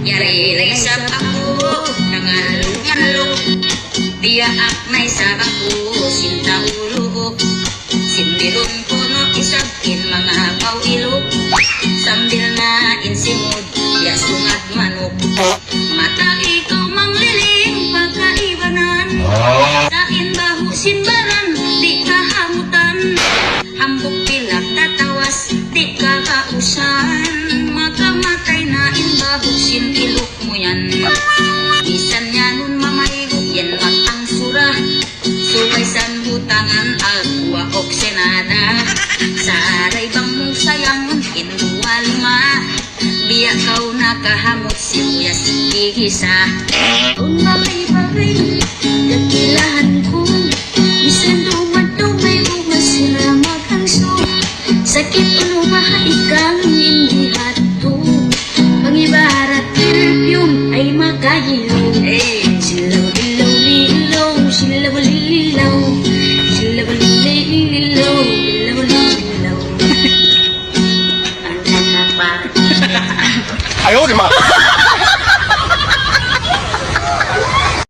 Yari ray sa ako, nangalong-along Biyaak na isa ako, sinta ulo Sindiron ko no isakin mga pawilo inbaho, sinilok mo yan. Bisan niya nun mamaygo, yan matang sura. Subay san butangan, agwa oksenada Sa aray bang mong sayang, kinuwa lima Biya kau nakahamot, sibuyas igisa. Kung bagay-bagay, kakilahan ay makahilo Eh, Silaw lilaw lilaw, silaw lilaw Silaw lilaw, lilaw lilaw Ang pa 哎呦我的妈！